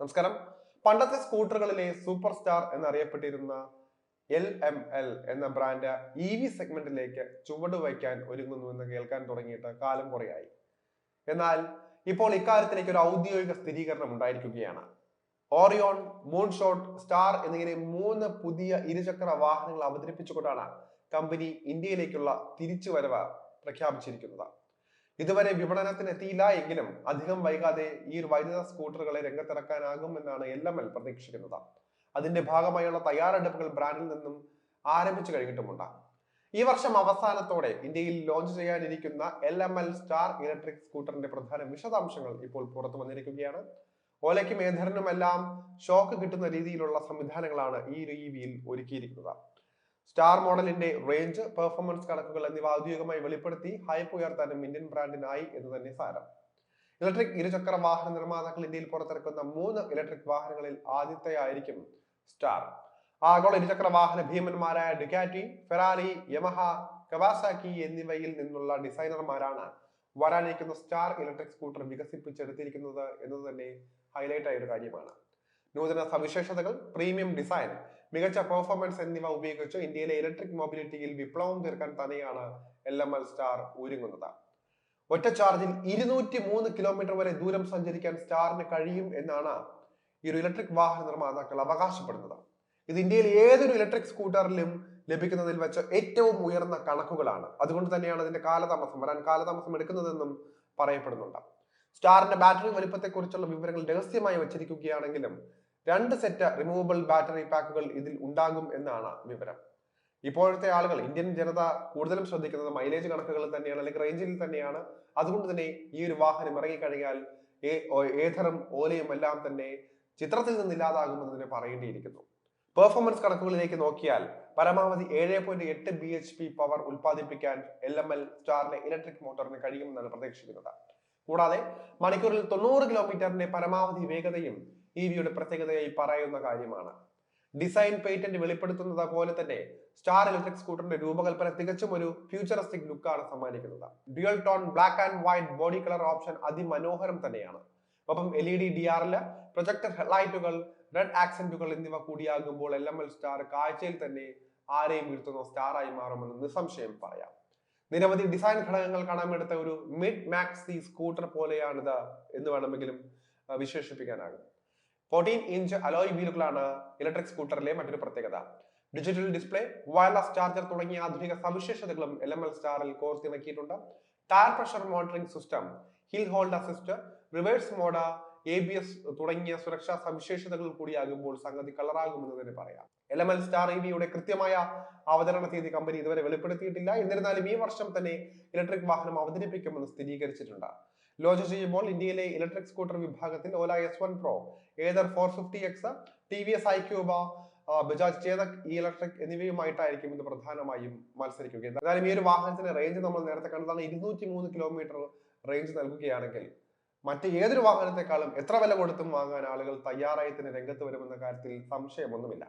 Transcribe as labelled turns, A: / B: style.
A: നമസ്കാരം. പണ്ടത്തെ സ്കൂട്ടറുകളിലെ സൂപ്പർ സ്റ്റാർ എന്നറിയപ്പെട്ടിരുന്ന എൽ എം എൽ എന്ന ബ്രാൻഡ് ഇ വി സെഗ്മെന്റിലേക്ക് ചുവട് വയ്ക്കാൻ ഒരുങ്ങുന്നുവെന്ന് കേൾക്കാൻ തുടങ്ങിയിട്ട് കാലം കുറയായി. എന്നാൽ ഇപ്പോൾ ഇക്കാര്യത്തിലേക്ക് ഒരു ഔദ്യോഗിക സ്ഥിരീകരണം ഉണ്ടായിരിക്കുകയാണ്. ഓറിയോൺ മൂൺഷോട്ട് സ്റ്റാർ എന്നിങ്ങനെ മൂന്ന് പുതിയ ഇരുചക്ര വാഹനങ്ങൾ അവതരിപ്പിച്ചുകൊണ്ടാണ് കമ്പനി ഇന്ത്യയിലേക്കുള്ള തിരിച്ചുവരവ് പ്രഖ്യാപിച്ചിരിക്കുന്നത്. ഇതുവരെ വിപണനത്തിന് എത്തിയില്ല എങ്കിലും അധികം വൈകാതെ ഈ വൈദ്യുത സ്കൂട്ടറുകളെ രംഗത്തിറക്കാനാകും എന്നാണ് എൽ എം എൽ പ്രതീക്ഷിക്കുന്നത്. അതിന്റെ ഭാഗമായുള്ള തയ്യാറെടുപ്പുകൾ ബ്രാൻഡിൽ നിന്നും ആരംഭിച്ചു കഴിഞ്ഞിട്ടുമുണ്ട്. ഈ വർഷം അവസാനത്തോടെ ഇന്ത്യയിൽ launch ചെയ്യാനിരിക്കുന്ന L M L star electric സ്കൂട്ടറിന്റെ പ്രധാന വിശദാംശങ്ങൾ ഇപ്പോൾ പുറത്തു വന്നിരിക്കുകയാണ്. ഓലയ്ക്കും ഏധറിനുമെല്ലാം ഷോക്ക് കിട്ടുന്ന രീതിയിലുള്ള സംവിധാനങ്ങളാണ് ഈ രീതിയിൽ ഒരുക്കിയിരിക്കുന്നത്. സ്റ്റാർ മോഡലിന്റെ റേഞ്ച് പെർഫോമൻസ് കണക്കുകൾ എന്നിവ ഔദ്യോഗികമായി വെളിപ്പെടുത്തി ഹൈപ്പ് ഉയർത്താനും ഇന്ത്യൻ ബ്രാൻഡിനായി എന്ന് തന്നെ സാരം. ഇലക്ട്രിക് ഇരുചക്ര വാഹന നിർമ്മാതാക്കൾ ഇന്ത്യയിൽ പുറത്തിറക്കുന്ന മൂന്ന് ഇലക്ട്രിക് വാഹനങ്ങളിൽ ആദ്യത്തെ ആയിരിക്കും സ്റ്റാർ. ആഗോള ഇരുചക്ര വാഹന ഭീമന്മാരായ ഡുക്കാറ്റി ഫെറാറി യമഹ കവാസാക്കി എന്നിവയിൽ നിന്നുള്ള ഡിസൈനർമാരാണ് വരാനിരിക്കുന്ന സ്റ്റാർ ഇലക്ട്രിക് സ്കൂട്ടർ വികസിപ്പിച്ചെടുത്തിരിക്കുന്നത് എന്നത് തന്നെ ഹൈലൈറ്റ് ആയ ഒരു കാര്യമാണ്. നൂതന സവിശേഷതകൾ പ്രീമിയം ഡിസൈൻ മികച്ച പെർഫോമൻസ് എന്നിവ ഉപയോഗിച്ച് ഇന്ത്യയിലെ ഇലക്ട്രിക് മൊബിലിറ്റിയിൽ വിപ്ലവം തീർക്കാൻ തന്നെയാണ് എൽ എം എൽ സ്റ്റാർ ഒരുങ്ങുന്നത്. ഒറ്റ ചാർജിൽ ഇരുന്നൂറ്റി മൂന്ന് കിലോമീറ്റർ വരെ ദൂരം സഞ്ചരിക്കാൻ സ്റ്റാറിന് കഴിയും എന്നാണ് ഈ ഒരു ഇലക്ട്രിക് വാഹന നിർമ്മാതാക്കൾ അവകാശപ്പെടുന്നത്. ഇത് ഇന്ത്യയിൽ ഏതൊരു ഇലക്ട്രിക് സ്കൂട്ടറിലും ലഭിക്കുന്നതിൽ വെച്ച് ഏറ്റവും ഉയർന്ന കണക്കുകളാണ്. അതുകൊണ്ട് തന്നെയാണ് ഇതിന്റെ കാലതാമസം വരാൻ കാലതാമസം എടുക്കുന്നതെന്നും പറയപ്പെടുന്നുണ്ട്. സ്റ്റാറിന്റെ ബാറ്ററി വലിപ്പത്തെക്കുറിച്ചുള്ള വിവരങ്ങൾ രഹസ്യമായി വച്ചിരിക്കുകയാണെങ്കിലും രണ്ട് സെറ്റ് റിമൂവബിൾ ബാറ്ററി പാക്കുകൾ ഇതിൽ ഉണ്ടാകും എന്നാണ് വിവരം. ഇപ്പോഴത്തെ ആളുകൾ ഇന്ത്യൻ ജനത കൂടുതലും ശ്രദ്ധിക്കുന്നത് മൈലേജ് കണക്കുകൾ തന്നെയാണ് അല്ലെങ്കിൽ റേഞ്ചിൽ തന്നെയാണ്. അതുകൊണ്ട് തന്നെ ഈ ഒരു വാഹനം ഇറങ്ങിക്കഴിഞ്ഞാൽ ഏഥറും ഓലയും എല്ലാം തന്നെ ചിത്രത്തിൽ നിന്ന് ഇല്ലാതാകുമെന്ന് പറയേണ്ടിയിരിക്കുന്നു. പെർഫോമൻസ് കണക്കുകളിലേക്ക് നോക്കിയാൽ പരമാവധി ഏഴ് പോയിന്റ് എട്ട് ബി എച്ച് പി പവർ ഉൽപ്പാദിപ്പിക്കാൻ എൽ എം എൽ സ്റ്റാറിന്റെ ഇലക്ട്രിക് മോട്ടോറിന് കഴിയുമെന്നാണ് പ്രതീക്ഷിക്കുന്നത്. കൂടാതെ മണിക്കൂറിൽ തൊണ്ണൂറ് കിലോമീറ്ററിന്റെ പരമാവധി വേഗതയും ഇ വിയുടെ പ്രത്യേകതയായി പറയുന്ന കാര്യമാണ്. ഡിസൈൻ പേറ്റന്റ് വെളിപ്പെടുത്തുന്നത് പോലെ തന്നെ സ്റ്റാർ ഇലക്ട്രിക് സ്കൂട്ടറിന്റെ രൂപകൽപ്പന തികച്ചും ഒരു ഫ്യൂച്ചറിസ്റ്റിക് ലുക്കാണ് സമ്മാനിക്കുന്നത്. Dual tone black and white body colour option അതിമനോഹരം തന്നെയാണ്. ഒപ്പം എൽ ഇ ഡി ഡി ആറിൽ പ്രൊജക്ടർ ഹെഡ്ലൈറ്റുകൾ റെഡ് ആക്സെന്റുകൾ എന്നിവ കൂടിയാകുമ്പോൾ എൽ എം എൽ സ്റ്റാർ കാഴ്ചയിൽ തന്നെ ആരെയും വീഴ്ത്തുന്ന സ്റ്റാറായി മാറുമെന്ന് നിസ്സംശയം പറയാം. നിരവധി ഡിസൈൻ ഘടകങ്ങൾ കാണാമെടുത്ത ഒരു മിഡ് മാക്സി സ്കൂട്ടർ പോലെയാണിത് എന്ന് വേണമെങ്കിലും വിശേഷിപ്പിക്കാനാകും. ഫോർട്ടീൻ ഇഞ്ച് അലോയ് വീലുകളാണ് ഇലക്ട്രിക് സ്കൂട്ടറിലെ മറ്റൊരു പ്രത്യേകത. ഡിജിറ്റൽ ഡിസ്പ്ലേ വയർലെസ് ചാർജർ തുടങ്ങിയ ആധുനിക സവിശേഷതകളും എൽ എം എൽ സ്റ്റാറിൽ കോർത്തിണക്കിയിട്ടുണ്ട്. Tyre pressure monitoring system hill hold assist reverse mode A B S തുടങ്ങിയ സുരക്ഷാ സവിശേഷതകൾ കൂടിയാകുമ്പോൾ സംഗതി കളറാകുമെന്ന് തന്നെ പറയാം. L M L star E വിയുടെ കൃത്യമായ അവതരണ തീയതി കമ്പനി ഇതുവരെ വെളിപ്പെടുത്തിയിട്ടില്ല. എന്നിരുന്നാലും ഈ വർഷം തന്നെ ഇലക്ട്രിക് വാഹനം അവതരിപ്പിക്കുമെന്ന് സ്ഥിരീകരിച്ചിട്ടുണ്ട്. ലോഞ്ച് ചെയ്യുമ്പോൾ ഇന്ത്യയിലെ ഇലക്ട്രിക് സ്കൂട്ടർ വിഭാഗത്തിൽ Ola S one pro Ather four fifty X T V S iQube Bajaj Chetak E electric എന്നിവയുമായിട്ടായിരിക്കും ഇത് പ്രധാനമായും മത്സരിക്കുക എന്നാലും ഈ ഒരു വാഹനത്തിന്റെ റേഞ്ച് നമ്മൾ നേരത്തെ കണ്ടതാണ്. ഇരുന്നൂറ്റി മൂന്ന് കിലോമീറ്റർ റേഞ്ച് നൽകുകയാണെങ്കിൽ മറ്റ് ഏതൊരു വാഹനത്തെക്കാളും എത്ര വില കൊടുത്തും വാങ്ങാൻ ആളുകൾ തയ്യാറായി തന്നെ രംഗത്ത് വരുമെന്ന കാര്യത്തിൽ സംശയമൊന്നുമില്ല.